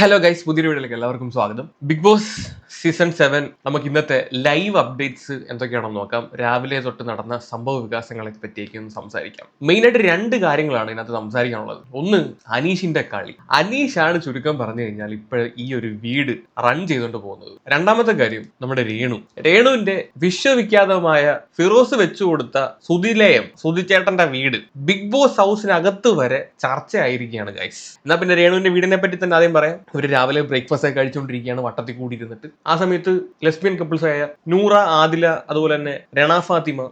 Hello guys പുതിയ വീഡിയോയിലേക്ക് എല്ലാവർക്കും സ്വാഗതം. ബിഗ് ബോസ് സീസൺ സെവൻ നമുക്ക് ഇന്നത്തെ ലൈവ് അപ്ഡേറ്റ്സ് എന്തൊക്കെയാണെന്ന് നോക്കാം. രാവിലെ തൊട്ട് നടന്ന സംഭവ വികാസങ്ങളെ പറ്റിയേക്കും സംസാരിക്കാം. മെയിനായിട്ട് രണ്ട് കാര്യങ്ങളാണ് ഇതിനകത്ത് സംസാരിക്കാനുള്ളത്. ഒന്ന് അനീഷിന്റെ കളി. അനീഷാണ് ചുരുക്കം പറഞ്ഞു കഴിഞ്ഞാൽ ഇപ്പോൾ ഈ ഒരു വീട് റൺ ചെയ്തുകൊണ്ട് പോകുന്നത്. രണ്ടാമത്തെ കാര്യം നമ്മുടെ രേണു. രേണുവിന്റെ വിശ്വവിഖ്യാതമായ ഫിറോസ് വെച്ചു കൊടുത്ത സുതിലയം സുതിച്ചേട്ടന്റെ വീട് ബിഗ് ബോസ് ഹൗസിനകത്ത് വരെ ചർച്ചയായിരിക്കുകയാണ് ഗൈസ് എന്നാ പിന്നെ രേണുവിന്റെ വീടിനെ പറ്റി തന്നെ ആദ്യം പറയാം. ഇവർ രാവിലെ ബ്രേക്ക്ഫാസ്റ്റ് ഒക്കെ കഴിച്ചുകൊണ്ടിരിക്കുകയാണ് വട്ടത്തിൽ കൂടി ഇരുന്നിട്ട് ആ സമയത്ത് ലെസ്ബിയൻ കപ്പിൾസ് ആയ നൂറ ആദില അതുപോലെ തന്നെ രണ ഫാത്തിമ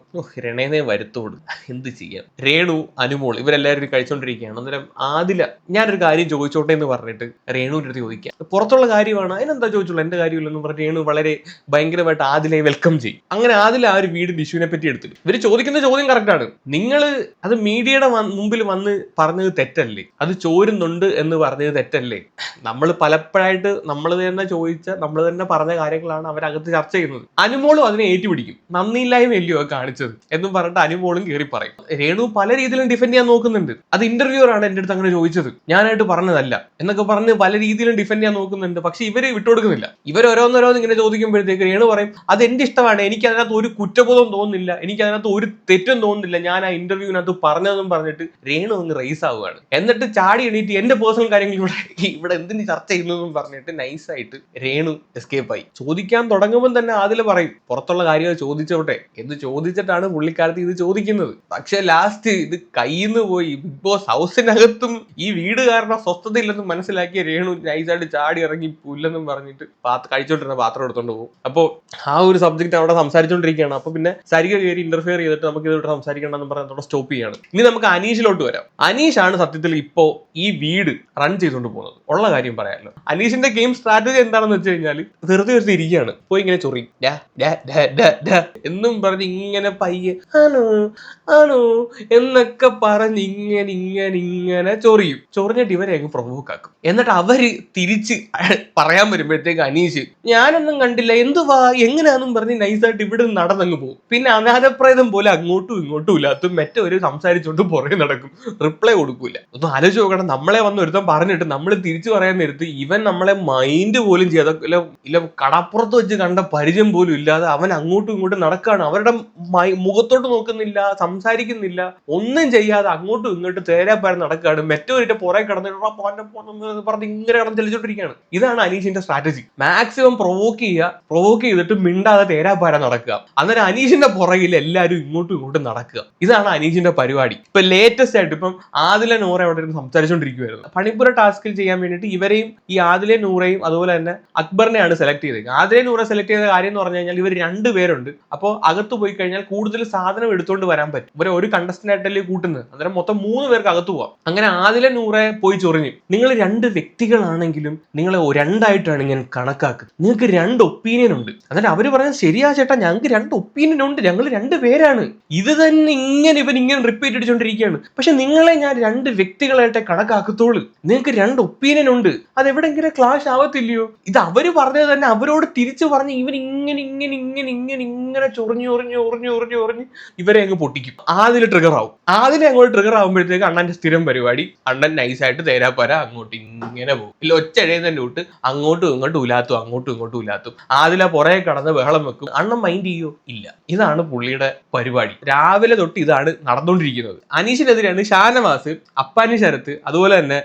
രണേനെ വരുത്തോട്. എന്ത് ചെയ്യാം? രേണു അനുമോൾ ഇവരെല്ലാവരും കഴിച്ചുകൊണ്ടിരിക്കുകയാണ് അന്നേരം ആദില ഞാനൊരു കാര്യം ചോദിച്ചോട്ടെ എന്ന് പറഞ്ഞിട്ട് രേണുവിന്റെ അടുത്ത് ചോദിക്കാം പുറത്തുള്ള കാര്യമാണ്. അതിനെന്താ ചോദിച്ചുള്ളൂ? എന്റെ കാര്യമില്ലെന്ന് പറഞ്ഞ് രേണു വളരെ ഭയങ്കരമായിട്ട് ആദിലയെ വെൽക്കം ചെയ്യും. അങ്ങനെ ആദില ആ ഒരു വീട് ഇഷ്യൂവിനെ പറ്റി എടുത്തിട്ട്. ഇവർ ചോദിക്കുന്ന ചോദ്യം കറക്റ്റാണ് നിങ്ങൾ അത് മീഡിയയുടെ മുമ്പിൽ വന്ന് പറഞ്ഞത് തെറ്റല്ലേ? അത് ചോരുന്നുണ്ട് എന്ന് പറഞ്ഞത് തെറ്റല്ലേ? നമ്മൾ പലപ്പോഴായിട്ട് നമ്മൾ തന്നെ ചോദിച്ച നമ്മൾ തന്നെ പറഞ്ഞ കാര്യങ്ങളാണ് അവരകത്ത് ചർച്ച ചെയ്യുന്നത്. അനുമോളും അതിനെ ഏറ്റുപിടിക്കും. നന്ദിയില്ലായ്മ അല്ലയോ കാണിച്ചത് എന്നും പറഞ്ഞിട്ട് അനുമോളും കയറി പറയും. രേണു പല രീതിയിലും ഡിഫെൻഡ് ചെയ്യാൻ നോക്കുന്നുണ്ട്. അത് ഇന്റർവ്യൂർ ആണ് എന്റെ അടുത്ത് അങ്ങനെ ചോദിച്ചത്. ഞാനായിട്ട് പറഞ്ഞതല്ല. എന്നൊക്കെ പറഞ്ഞ് പല രീതിയിലും ഡിഫെൻഡ് ചെയ്യാൻ നോക്കുന്നുണ്ട്. പക്ഷെ ഇവർ വിട്ടുകൊടുക്കുന്നില്ല ഇവർ ഓരോന്നോരോന്ന് ഇങ്ങനെ ചോദിക്കുമ്പോഴത്തേക്ക് രേണു പറയും അത് എന്റെ ഇഷ്ടമാണ്. എനിക്ക് അതിനകത്ത് ഒരു കുറ്റബോധം തോന്നുന്നില്ല. എനിക്ക് അതിനകത്ത് ഒരു തെറ്റും തോന്നുന്നില്ല. ഞാൻ ആ ഇന്റർവ്യൂവിനകത്ത് പറഞ്ഞതെന്നും പറഞ്ഞിട്ട് രേണു അങ്ങ് റൈസ് ആവുകയാണ്. എന്നിട്ട് ചാടി എണീറ്റ് എന്റെ പേഴ്സണൽ കാര്യങ്ങൾ ഇവിടെ ഇവിടെ എന്തിന് ചർച്ച ചെയ്യുന്നതെന്നും പറഞ്ഞിട്ട് നൈസായിട്ട് രേണു എസ്കേപ്പ് ആയി. ചോദിക്കാൻ തുടങ്ങുമ്പോൾ തന്നെ അതിൽ പറയും പുറത്തുള്ള കാര്യങ്ങൾ ചോദിച്ചോട്ടെ. എന്ന് ചോദിച്ചിട്ടാണ് പുള്ളിക്കാരത്തി ഇത് ചോദിക്കുന്നത്. പക്ഷെ ലാസ്റ്റ് ഇത് കയ്യിൽ നിന്ന് പോയി ബിഗ് ബോസ് ഹൗസിനകത്തും ഈ വീട് കാരണം സ്വസ്ഥതയില്ലെന്ന് മനസ്സിലാക്കിയ രേണു നൈസായിട്ട് ചാടി ഇറങ്ങി പുല്ലെന്നും പറഞ്ഞിട്ട് കഴിച്ചോണ്ടിരുന്ന പാത്രം എടുത്തോണ്ട് പോകും. അപ്പോൾ ആ ഒരു സബ്ജക്ട് അവിടെ സംസാരിച്ചുകൊണ്ടിരിക്കുകയാണ് അപ്പൊ പിന്നെ സരിക കയറി ഇന്റർഫിയർ ചെയ്തിട്ട് നമുക്ക് ഇതിവിടെ സംസാരിക്കണമെന്ന് പറഞ്ഞ് അവിടെ സ്റ്റോപ്പ് ചെയ്യാണ്. ഇനി നമുക്ക് അനീഷിലോട്ട് വരാം. അനീഷാണ് സത്യത്തിൽ ഇപ്പോ ഈ വീട് റൺ ചെയ്തുകൊണ്ട് പോകുന്നത്. ഉള്ള കാര്യം പറയാമല്ലോ അനീഷിന്റെ ഗെയിം സ്ട്രാറ്റജി എന്താണെന്ന് വെച്ച് കഴിഞ്ഞാൽ വെറുതെ വെറുതെ ഇരിക്കുകയാണ്. പോയി ഇങ്ങനെ ചൊറി. എന്നും പറഞ്ഞ് ഇങ്ങനെ പയ്യെ ആണോ ആണോ എന്നൊക്കെ പറഞ്ഞ് ഇങ്ങനെ ഇങ്ങനെ ഇങ്ങനെ ചൊറിയും. ചൊറിഞ്ഞിട്ട് ഇവരെ അങ്ങ് പ്രൊവോക്ക് ആക്കും. എന്നിട്ട് അവർ തിരിച്ച് പറയാൻ വരുമ്പോഴത്തേക്ക് അനീഷ് ഞാനൊന്നും കണ്ടില്ല. എന്തുവാ? എങ്ങനെയാന്നും പറഞ്ഞ് നൈസായിട്ട് ഇവിടെ നിന്ന് നടന്നങ്ങ് പോകും. പിന്നെ അനാഥപ്രേതം പോലെ അങ്ങോട്ടും ഇങ്ങോട്ടും ഇല്ലാത്തും ഒരു സംസാരിച്ചോണ്ട് പുറകെ നടക്കും. റിപ്ലൈ കൊടുക്കൂല. ഒന്ന് ആലോചിച്ച് നോക്കണം. നമ്മളെ വന്ന് ഒരുത്തം പറഞ്ഞിട്ട് നമ്മൾ തിരിച്ചു പറയാൻ നേരത്ത് ഇവൻ നമ്മളെ മൈൻഡ് പോലും ചെയ്യാതെ ഇല്ല കടപ്പുറത്ത് വെച്ച് കണ്ട പരിചയം പോലും ഇല്ലാതെ അവൻ അങ്ങോട്ടും ഇങ്ങോട്ടും നടക്കുകയാണ് അവരുടെ മുഖത്തോട്ട് നോക്കുന്നില്ല സംസാരിക്കുന്നില്ല ഒന്നും ചെയ്യാതെ അങ്ങോട്ടും ഇങ്ങോട്ടും തേരാപ്പാരം നടക്കുകയാണ് മറ്റവരുടെ പുറകെ കിടന്നിട്ട് പോന്നെ പറഞ്ഞ് ഇങ്ങനെ കിടന്ന് ചലിച്ചോണ്ടിരിക്കുകയാണ് ഇതാണ് അനീഷിന്റെ സ്ട്രാറ്റജി മാക്സിമം പ്രൊവോക്ക് ചെയ്യുക പ്രൊവോക്ക് ചെയ്തിട്ട് മിണ്ടാതെ തേരാപ്പാരം നടക്കുക. അന്നേരം അനീഷിന്റെ പുറകിൽ എല്ലാവരും ഇങ്ങോട്ടും ഇങ്ങോട്ടും നടക്കുക. ഇതാണ് അനീഷിന്റെ പരിപാടി. ഇപ്പൊ ലേറ്റസ്റ്റ് ആയിട്ട് ഇപ്പം ആദില നോറ അവിടെ ഇരുന്ന് സംസാരിച്ചുകൊണ്ടിരിക്കുവായിരുന്നു പണിപ്പുര ടാസ്കിൽ ചെയ്യാൻ വേണ്ടിയിട്ട് ഇവരെയും ഈ ആദിലെ നൂറയും അതുപോലെ തന്നെ അക്ബറിനെയാണ് സെലക്ട് ചെയ്തത്. ആദിലെ നൂറെ സെലക്ട് ചെയ്ത കാര്യം എന്ന് പറഞ്ഞു കഴിഞ്ഞാൽ ഇവർ രണ്ട് പേരുണ്ട്. അപ്പോൾ അകത്ത് പോയി കഴിഞ്ഞാൽ കൂടുതൽ സാധനം എടുത്തുകൊണ്ട് വരാൻ പറ്റും. ഇവരെ ഒരു കണ്ടസ്റ്റന്റായിട്ടല്ലേ കൂട്ടുന്നത്. അന്നേരം മൊത്തം മൂന്ന് പേർക്ക് അകത്ത് പോവാം. അങ്ങനെ ആദിലെ നൂറെ പോയി ചൊറിഞ്ഞു. നിങ്ങൾ രണ്ട് വ്യക്തികളാണെങ്കിലും നിങ്ങളെ രണ്ടായിട്ടാണ് ഞാൻ കണക്കാക്കുന്നത്. നിങ്ങൾക്ക് രണ്ട് ഒപ്പീനിയൻ ഉണ്ട്. എന്നിട്ട് അവർ പറഞ്ഞത് ശരിയാ ചേട്ടാ ഞങ്ങൾക്ക് രണ്ട് ഒപ്പീനിയൻ ഉണ്ട്. ഞങ്ങൾ രണ്ട് പേരാണ്. ഇത് തന്നെ ഇങ്ങനെ ഇവൻ ഇങ്ങനെ റിപ്പീറ്റ് അടിച്ചുകൊണ്ടിരിക്കുകയാണ് പക്ഷെ നിങ്ങളെ ഞാൻ രണ്ട് വ്യക്തികളായിട്ടേ കണക്കാക്കത്തോളൂ നിങ്ങൾക്ക് രണ്ട് ഒപ്പീനിയൻ ഉണ്ട്. അത് എവിടെങ്കിലും ക്ലാഷ് ആവത്തില്ലയോ? ഇത് അവർ പറഞ്ഞത് തന്നെ അവരോട് തിരിച്ചു പറഞ്ഞ് ഇവൻ ഇങ്ങനെ ഇങ്ങനെ ഇങ്ങനെ ഇങ്ങനെ ഇങ്ങനെ ചൊറിഞ്ഞു ചൊറിഞ്ഞു ചൊറിഞ്ഞു ചൊറിഞ്ഞു ഉറിഞ്ഞ് ഇവരെ അങ്ങ് പൊട്ടിക്കും. ആദ്യം ട്രിഗർ ആവും. ആദ്യം അങ്ങോട്ട് ട്രിഗർ ആവുമ്പോഴത്തേക്ക് അണ്ണന്റെ സ്ഥിരം പരിപാടി അണ്ണൻ നൈസായിട്ട് തേരാപ്പര അങ്ങോട്ട് ഇങ്ങനെ പോകും. ഇല്ല ഒച്ച തന്നെ വിട്ട് അങ്ങോട്ടും ഇങ്ങോട്ടും ഉലാത്തും അങ്ങോട്ടും ഇങ്ങോട്ടും ഉലാത്തും. ആദില പുറകെ കടന്ന് ബഹളം വെക്കും. അണ്ണൻ മൈൻഡ് ചെയ്യോ? ഇല്ല. ഇതാണ് പുള്ളിയുടെ പരിപാടി. രാവിലെ തൊട്ട് ഇതാണ് നടന്നുകൊണ്ടിരിക്കുന്നത്. അനീഷിനെതിരെയാണ് ഷാനവാസ് അപ്പാനി ശരത്ത് അതുപോലെ തന്നെ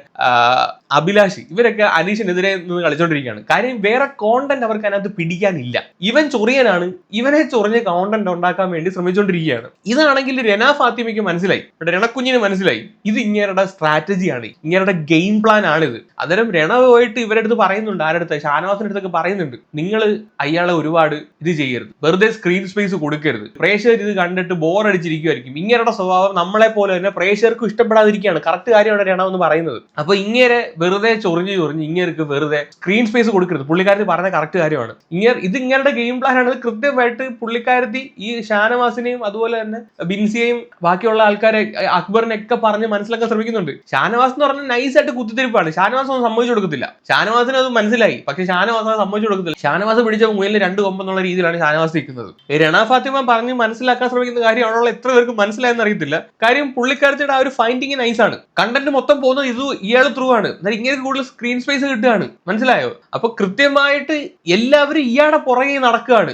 അഭിലാഷ് ഇവരൊക്കെ അനീഷിനെതിരെ നിന്ന് കളിച്ചോണ്ടിരിക്കുകയാണ്. കാര്യം വേറെ കോണ്ടന്റ് അവർക്ക് അതിനകത്ത് പിടിക്കാനില്ല. ഇവൻ ചൊറിയനാണ് ഇവനെ ചൊറിഞ്ഞ കോണ്ടന്റ് ഉണ്ടാക്കാൻ വേണ്ടി ശ്രമിച്ചുകൊണ്ടിരിക്കുകയാണ് ഇതാണെങ്കിൽ രന ഫാത്തിമയ്ക്ക് മനസ്സിലായി. രണക്കുഞ്ഞിന് മനസ്സിലായി. ഇത് ഇങ്ങേരുടെ സ്ട്രാറ്റജിയാണ് ഇങ്ങേരുടെ ഗെയിം പ്ലാൻ ആണിത്. അന്നേരം രണ പോയിട്ട് ഇവരുടെ അടുത്ത് പറയുന്നുണ്ട് ആരുടെ അടുത്ത് ഷാനവാസിന്റെ അടുത്തൊക്കെ പറയുന്നുണ്ട്. നിങ്ങൾ അയാളെ ഒരുപാട് ഇത് ചെയ്യരുത്. വെറുതെ സ്ക്രീൻ സ്പേസ് കൊടുക്കരുത്. പ്രേക്ഷകർ ഇത് കണ്ടിട്ട് ബോർ അടിച്ചിരിക്കുമായിരിക്കും ഇങ്ങേരുടെ സ്വഭാവം നമ്മളെ പോലെ തന്നെ പ്രേക്ഷകർക്കും ഇഷ്ടപ്പെടാതിരിക്കുകയാണ്. കറക്റ്റ് കാര്യമാണ് രണ എന്ന് പറയുന്നത്. അപ്പൊ ഇങ്ങനെ വെറുതെ ചൊറിഞ്ഞ് ചൊറിഞ്ഞ് ഇങ്ങേർക്ക് വെറുതെ. സ്ക്രീൻ സ്പേസ് കൊടുക്കരുത്. പുള്ളിക്കാരത്തി പറഞ്ഞ കറക്റ്റ് കാര്യമാണ്. ഇങ്ങനെ ഇത് ഇങ്ങരുടെ ഗെയിം പ്ലാൻ ആണ്. കൃത്യമായിട്ട് പുള്ളിക്കാരത്തി ഈ ഷാനവാസിനെയും അതുപോലെ തന്നെ ബിൻസിയെയും ബാക്കിയുള്ള ആൾക്കാരെ അക്ബറിനെ ഒക്കെ പറഞ്ഞ് മനസ്സിലാക്കാൻ ശ്രമിക്കുന്നുണ്ട്. ഷാനവാസ് എന്ന് പറഞ്ഞാൽ നൈസായിട്ട് കുത്തിത്തിരിപ്പാണ്. ഷാനവാസ് ഒന്നും സമ്മതിച്ചു കൊടുക്കത്തില്ല. ഷാനവാസിന് അത് മനസ്സിലായി. പക്ഷെ ഷാനവാസ് അത് സമ്മതിച്ചു കൊടുക്കത്തില്ല. ഷാനവാസ് പിടിച്ച മുയലിൽ രണ്ട് കൊമ്പെന്നുള്ള രീതിയിലാണ് ഷാനവാസ് നിൽക്കുന്നത്. രണ ഫാത്തിമ പറഞ്ഞ് മനസ്സിലാക്കാൻ ശ്രമിക്കുന്ന കാര്യമാണുള്ള എത്ര പേർക്ക് മനസ്സിലായെന്ന് അറിയത്തില്ല. കാര്യം പുള്ളിക്കാരത്തിയുടെ ആ ഒരു ഫൈൻഡിങ് നൈസാണ് കണ്ടന്റ് മൊത്തം പോകുന്നത് ഇത് ഇയാൾ ത്രൂ ആണ്. ഇങ്ങനെ കൂടുതൽ സ്ക്രീൻ സ്പേസ് കിട്ടുകയാണ്. മനസ്സിലായോ? അപ്പൊ കൃത്യമായിട്ട് എല്ലാവരും ഇയാടെ പുറകെ നടക്കുകയാണ്.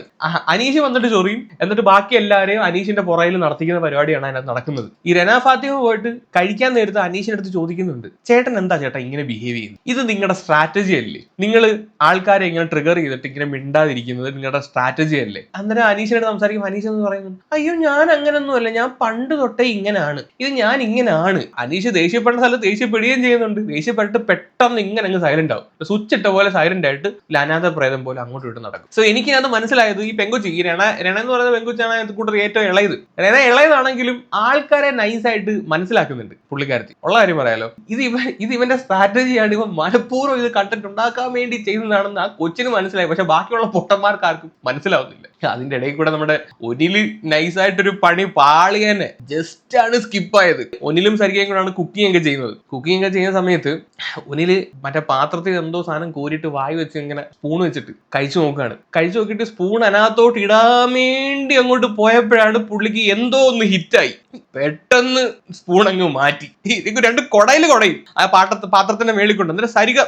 അനീഷ് വന്നിട്ട് ചൊറിയും. എന്നിട്ട് ബാക്കി എല്ലാവരെയും അനീഷിന്റെ പുറകിൽ നടത്തിക്കുന്ന പരിപാടിയാണ് അതിനകത്ത് നടക്കുന്നത്. ഈ രന ഫാത്തിമ പോയിട്ട് കഴിക്കാൻ നേരത്ത് അനീഷിന്റെ അടുത്ത് ചോദിക്കുന്നുണ്ട്. ചേട്ടൻ എന്താ ചേട്ടാ ഇങ്ങനെ ബിഹേവ് ചെയ്യുന്നത്? ഇത് നിങ്ങളുടെ സ്ട്രാറ്റജി അല്ലേ? നിങ്ങൾ ആൾക്കാരെ ഇങ്ങനെ ട്രിഗർ ചെയ്തിട്ട് ഇങ്ങനെ മിണ്ടാതിരിക്കുന്നത് നിങ്ങളുടെ സ്ട്രാറ്റജി അല്ലേ? അന്നേരം അനീഷിനോട് സംസാരിക്കും അനീഷ് എന്ന് പറയുന്നു അയ്യോ ഞാൻ അങ്ങനൊന്നും അല്ല. ഞാൻ പണ്ട് തൊട്ടേ ഇങ്ങനെയാണ് ഇത് ഞാൻ ഇങ്ങനെയാണ് അനീഷ് ദേഷ്യപ്പെടുന്ന സ്ഥലത്ത് ദേഷ്യപ്പെടുകയും ചെയ്യുന്നുണ്ട്. ദേഷ്യപ്പെട്ടിട്ട് പെട്ടെന്ന് ഇങ്ങനെ അങ്ങ് സൈലന്റ് ആവും. സ്വിച്ച് ഇട്ട പോലെ സൈലന്റ് ആയിട്ട് ലനാഥ പ്രേതം പോലെ അങ്ങോട്ടും ഇട്ട് നടക്കും. സോ എനിക്ക് അത് മനസ്സിലായത് ഈ പെങ്കുച്ചി ഈ രണ രണ എന്ന് പറയുന്ന പെങ്കുച്ചാണ് അതിനകത്ത് കൂട്ടർ ഏറ്റവും ഇളയത്. രണ ഇളയതാണെങ്കിലും ആൾക്കാരെ നൈസായിട്ട് മനസ്സിലാക്കുന്നുണ്ട് പുള്ളിക്കാരത്തി. ഉള്ള കാര്യം പറയാലോ. ഇത് ഇവ ഇത് ഇവന്റെ സ്ട്രാറ്റജിയാണ് ഇവ മനഃപൂർവം ഇത് കണ്ടന്റ് ഉണ്ടാക്കാൻ വേണ്ടി ചെയ്യുന്നതാണെന്ന് ആ കൊച്ചിന് മനസ്സിലായി. പക്ഷെ ബാക്കിയുള്ള പൊട്ടന്മാർക്ക് ആർക്കും മനസ്സിലാവുന്നില്ല. അതിന്റെ ഇടയിൽ കൂടെ നമ്മുടെ ഒനിൽ നൈസായിട്ടൊരു പണി പാളി തന്നെ. ജസ്റ്റ് ആണ് സ്കിപ്പ് ആയത്. ഒനിലും സരികയും കൂടാണ് കുക്കിംഗ് ഒക്കെ ചെയ്യുന്നത്. കുക്കിംഗ് ഒക്കെ ചെയ്യുന്ന സമയത്ത് ഒനിൽ മറ്റേ പാത്രത്തിൽ എന്തോ സാധനം കോരിയിട്ട് വായി വെച്ച് ഇങ്ങനെ സ്പൂൺ വെച്ചിട്ട് കഴിച്ചു നോക്കുകയാണ് കഴിച്ചു നോക്കിയിട്ട് സ്പൂൺ അതിനകത്തോട്ട് ഇടാൻ വേണ്ടി അങ്ങോട്ട് പോയപ്പോഴാണ് പുള്ളിക്ക് എന്തോ ഒന്ന് ഹിറ്റായി പെട്ടെന്ന് സ്പൂൺ അങ്ങ് മാറ്റി. ഇത് രണ്ട് കൊടയിൽ കൊടയും. ആ പാട്ട പാത്രത്തിന്റെ മേളിൽ കൊണ്ട് എന്നിട്ട് സരിക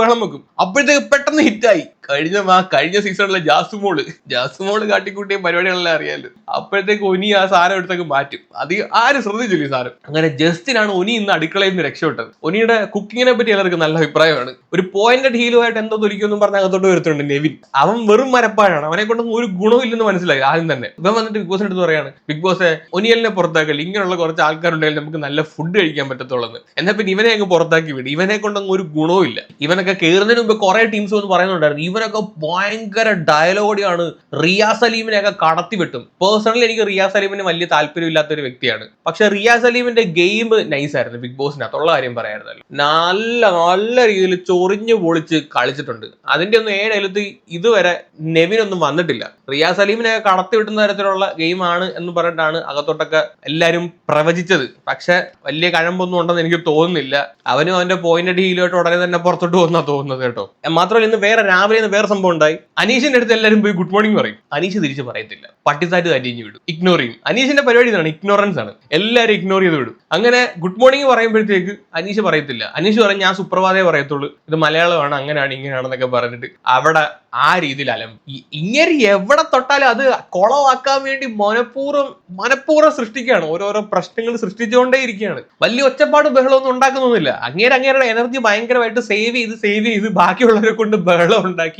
വെള്ളം വെക്കും. അപ്പോഴത്തേക്ക് പെട്ടെന്ന് ഹിറ്റായി കഴിഞ്ഞ ആ കഴിഞ്ഞ സീസണിലെ ജാസുമോൾ. ജാസുമോൾ കാട്ടിക്കൂട്ടിയ പരിപാടികളെല്ലാം അറിയാലോ. അപ്പോഴത്തേക്ക് ഒനി ആ സാധനം എടുത്തേക്ക് മാറ്റും. അത് ആരും ശ്രദ്ധിച്ചില്ല ഈ സാധനം. അങ്ങനെ ജസ്റ്റിനാണ് ഒനി ഇന്ന് അടുക്കളയിൽ നിന്ന് രക്ഷപ്പെട്ടത്. ഒനിയുടെ കുക്കിങ്ങിനെ പറ്റി എല്ലാവർക്കും നല്ല അഭിപ്രായമാണ്. ഒരു പോയിന്റഡ് ഹീലുമായിട്ട് എന്തോ തൊലിക്കുമെന്നും പറഞ്ഞ അകത്തോട്ട് വരുത്തുന്നുണ്ട് നെവിൻ. അവൻ വെറും മരപ്പാഴാണ്. അവനെ കൊണ്ട് ഒരു ഗുണമില്ലെന്ന് മനസ്സിലായി ആദ്യം തന്നെ. ഇവൻ വന്നിട്ട് ബിഗ് ബോസിന്റെ അടുത്ത് പറയാണ് ബിഗ് ബോസ് ഒനിയലിനെ പുറത്താക്കൽ ഇങ്ങനെയുള്ള കുറച്ച് ആൾക്കാരുണ്ടെങ്കിൽ നമുക്ക് നല്ല ഫുഡ് കഴിക്കാൻ പറ്റത്തുള്ളൂ എന്നാൽ പിന്നെ ഇവനെ അങ്ങ് പുറത്താക്കി വിടും. ഇവനെ കൊണ്ടൊന്നും ഒരു ഗുണവും ഇവനൊക്കെ കയറുന്നതിന് മുമ്പ് കുറെ ടീംസ് വന്ന് പറയുന്നുണ്ടായിരുന്നു ഇവനൊക്കെ ഭയങ്കര ഡയലോഗിയാണ് റിയാസ് സലീമിനെയൊക്കെ കടത്തി വെട്ടും. പേഴ്സണലി എനിക്ക് റിയാസ് സലീമിന് വലിയ താല്പര്യമില്ലാത്ത ഒരു വ്യക്തിയാണ്. പക്ഷെ റിയാസ് സലീമിന്റെ ഗെയിം നൈസ് ആയിരുന്നു ബിഗ് ബോസിനകത്തുള്ള കാര്യം പറയായിരുന്നല്ലോ നല്ല നല്ല രീതിയിൽ ചൊറിഞ്ഞു പൊളിച്ച് കളിച്ചിട്ടുണ്ട്. അതിന്റെ ഒന്നും ഏഴെഴുത്ത് ഇതുവരെ നെവിനൊന്നും വന്നിട്ടില്ല. റിയാസ് സലീമിനെ കടത്തി വിട്ടുന്ന തരത്തിലുള്ള ഗെയിമാണ് എന്ന് പറഞ്ഞിട്ടാണ് അകത്തോട്ടൊക്കെ എല്ലാരും പ്രവചിച്ചത്. പക്ഷെ വലിയ കഴമ്പൊന്നും ഉണ്ടെന്ന് എനിക്ക് തോന്നുന്നില്ല. അവനും അവന്റെ പോയിന്റ് ഡീലുമായിട്ട് ഉടനെ തന്നെ പുറത്തോട്ട് പോകുന്ന തോന്നുന്നത് കേട്ടോ. മാത്രമല്ല ഇന്ന് വേറെ രാവിലെ ഇന്ന് വേറെ സംഭവം ഉണ്ടായി. അനീഷിന്റെ അടുത്ത് എല്ലാവരും പോയി ഗുഡ് മോർണിംഗ് പറയും. അനീഷ് തിരിച്ച് പറയത്തില്ല. പട്ടിസായിട്ട് തരിഞ്ഞു വിടും. ഇഗ്നോർ ചെയ്യും. അനീഷിന്റെ പരിപാടി ഇതാണ്. ഇഗ്നോറൻസ് ആണ്. എല്ലാവരും ഇഗ്നോർ ചെയ്ത് വിടും. അങ്ങനെ ഗുഡ് മോർണിംഗ് പറയുമ്പോഴത്തേക്ക് അനീഷ് പറയത്തില്ല. അനീഷ് പറയും ഞാൻ സുപ്രഭാതേ പറയത്തുള്ളൂ. ഇത് മലയാളമാണ്. അങ്ങനെയാണ് ഇങ്ങനെയാണെന്നൊക്കെ പറഞ്ഞിട്ട് അവിടെ ആ രീതിയിൽ അലം. ഇങ്ങനെ എവിടെ തൊട്ടാലും അത് കുളമാക്കാൻ വേണ്ടി മനഃപൂർവം മനഃപൂർവം സൃഷ്ടിക്കുകയാണ്. ഓരോരോ പ്രശ്നങ്ങൾ സൃഷ്ടിച്ചുകൊണ്ടേ ഇരിക്കുകയാണ്. വലിയ ഒച്ചപ്പാട് ബഹളമൊന്നും ഉണ്ടാക്കുന്നൊന്നുമില്ല. അങ്ങേരങ്ങേരുടെ എനർജി ഭയങ്കരമായിട്ട് സേവ് ചെയ്ത് സേവ് ചെയ്ത് ബാക്കിയുള്ളവരെ കൊണ്ട് ബഹളം ഉണ്ടാക്കി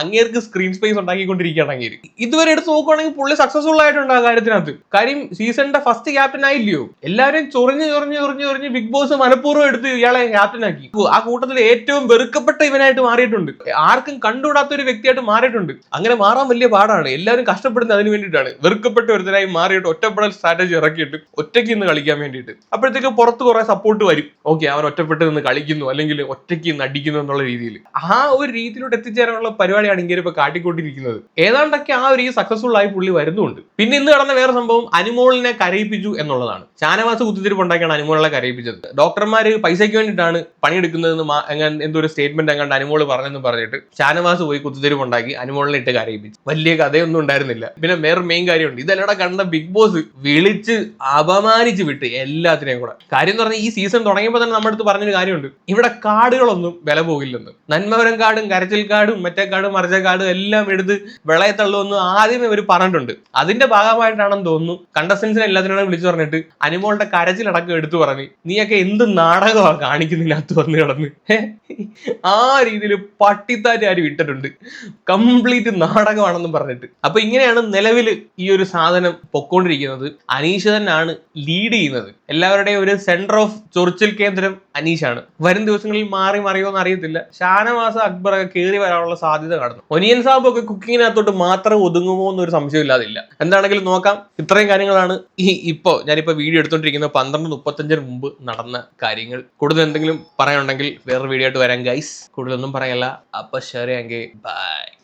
അങ്ങേർക്ക് സ്ക്രീൻ സ്പേസ് ഉണ്ടാക്കിക്കൊണ്ടിരിക്കുകയാണ് അങ്ങേര് ഇതുവരെ എടുത്ത് നോക്കുവാണെങ്കിൽ പുള്ളി സക്സസ്ഫുൾ ആയിട്ടുണ്ട് ആ കാര്യത്തിനകത്ത്. കാര്യം സീസണിന്റെ ഫസ്റ്റ് ക്യാപ്റ്റൻ ആയില്ലയോ? എല്ലാവരും ചൊറിഞ്ഞ് ചൊറിഞ്ഞ് ചൊറിഞ്ഞ് ചൊറിഞ്ഞ് ബിഗ് ബോസ് മനഃപൂർവം എടുത്ത് ഇയാളെ ക്യാപ്റ്റൻ ആക്കി ആ കൂട്ടത്തിൽ ഏറ്റവും വെറുക്കപ്പെട്ട ഇവനായിട്ട് മാറിയിട്ടുണ്ട്. ആർക്കും കണ്ടുകൂടാത്ത ഒരു വ്യക്തിയായിട്ട് മാറിയിട്ടുണ്ട്. അങ്ങനെ മാറാൻ വലിയ പാടാണ്. എല്ലാവരും കഷ്ടപ്പെടുന്നത് അതിന് വേണ്ടിയിട്ടാണ്. വെറുക്കപ്പെട്ട ഒരുത്തനായി മാറിയിട്ട് ഒറ്റപ്പെടൽ സ്ട്രാറ്റജി ഇറക്കിയിട്ട് ഒറ്റയ്ക്ക് നിന്ന് കളിക്കാൻ വേണ്ടിയിട്ട്. അപ്പോഴത്തേക്ക് പുറത്ത് കുറെ സപ്പോർട്ട് വരും. ഓക്കെ അവൻ ഒറ്റപ്പെട്ട് നിന്ന് കളിക്കുന്നു അല്ലെങ്കിൽ ഒറ്റയ്ക്ക് നിന്ന് അടിക്കുന്നു എന്നുള്ള രീതിയിൽ. ആ ഒരു രീതിയിലോട്ട് എത്തിച്ചേരാനുള്ള പരിപാടിയാണ് ഇങ്ങനെ ഇപ്പൊ കാട്ടിക്കൊണ്ടിരിക്കുന്നത്. ഏതാണ്ടൊക്കെ ആ ഒരു സക്സസ്ഫുൾ ആയി പുള്ളി വരുന്നുണ്ട്. പിന്നെ ഇന്ന് നടന്ന വേറെ സംഭവം അനുമോളിനെ കരയിപ്പിച്ചു എന്നുള്ളതാണ്. ഷാനവാസ് കുത്തിത്തിരിപ്പുണ്ടാക്കിയാണ് അനുമോളിനെ കരയിപ്പിച്ചത്. ഡോക്ടർമാര് പൈസയ്ക്ക് വേണ്ടിയിട്ടാണ് പണിയെടുക്കുന്നതെന്ന് എങ്ങനെ എന്തോ ഒരു സ്റ്റേറ്റ്മെന്റ് എങ്ങാണ്ട് അനുമോൾ പറഞ്ഞെന്ന് പറഞ്ഞിട്ട് ഷാനവാസ് പോയി കുത്തിത്തിരിപ്പുണ്ടാക്കി അനുമോളിനെ ഇട്ട് കരയിപ്പിച്ചു. വലിയ കഥയൊന്നും ഉണ്ടായിരുന്നില്ല. പിന്നെ വേറെ മെയിൻ കാര്യമുണ്ട്. ഇതെല്ലാം കണ്ട ബിഗ് ബോസ് വിളിച്ച് അപമാനിച്ച് വിട്ട് എല്ലാത്തിനെയും കൂടെ. കാര്യം എന്ന് പറഞ്ഞാൽ ഈ സീസൺ തുടങ്ങിയപ്പോൾ തന്നെ നമ്മുടെ അടുത്ത് പറഞ്ഞൊരു കാര്യമുണ്ട്. ഇവിടെ കാർഡുകളൊന്നും വില പോകില്ലെന്ന്. നന്മവരം കാർഡും കരച്ചിൽ കാർഡും മറ്റേ കാർഡും മറിച്ച കാർഡും എല്ലാം എടുത്ത് വിളയെ തള്ളുമെന്ന് ആദ്യമേ ഇവർ പറഞ്ഞിട്ടുണ്ട്. അതിന്റെ ഭാഗമായിട്ടാണെന്ന് തോന്നുന്നു. കണ്ടസ്റ്റൻസിനെ എല്ലാത്തിനോടും വിളിച്ചു പറഞ്ഞിട്ട് അനിമോളുടെ കരച്ചിലടക്കം എടുത്തു പറഞ്ഞ് നീയൊക്കെ എന്ത് നാടകമാണ് കാണിക്കുന്നതിനകത്ത് വന്ന് കിടന്ന്? ആ രീതിയിൽ പട്ടിത്താറ്റ് ആര് ഇട്ടിട്ടുണ്ട് കംപ്ലീറ്റ് നാടകമാണെന്നും പറഞ്ഞിട്ട്. അപ്പൊ ഇങ്ങനെയാണ് നിലവിൽ ഈ ഒരു സാധനം പൊക്കോണ്ടിരിക്കുന്നത്. അനീഷ് തന്നെയാണ് ലീഡ് ചെയ്യുന്നത്. എല്ലാവരുടെയും ഒരു സെന്റർ ഓഫ് ചൊറിച്ചിൽ കേന്ദ്രം അനീഷാണ്. വരും ദിവസങ്ങളിൽ മാറി മറിയോ എന്ന് അറിയത്തില്ല. ഷാനവാസ അക്ബർ ഒക്കെ കയറി വരാനുള്ള സാധ്യത കാണുന്നു ഒനിയൻ സാബ് ഒക്കെ കുക്കിങ്ങിനകത്തോട്ട് മാത്രം ഒതുങ്ങുമോ എന്നൊരു സംശയം ഇല്ലാതില്ല. എന്താണെങ്കിലും നോക്കാം. ഇത്രയും കാര്യങ്ങളാണ് ഈ ഇപ്പോ ഞാനിപ്പോ വീഡിയോ എടുത്തോണ്ടിരിക്കുന്ന പന്ത്രണ്ട് മുപ്പത്തഞ്ചിന് മുമ്പ് നടന്ന കാര്യങ്ങൾ. കൂടുതൽ എന്തെങ്കിലും പറയാനുണ്ടെങ്കിൽ വേറെ വീഡിയോ ആയിട്ട് വരാം ഗൈസ് കൂടുതലൊന്നും പറയല്ല. അപ്പൊ ഷെയർ ചെയ്യാമെങ്കിൽ ബൈ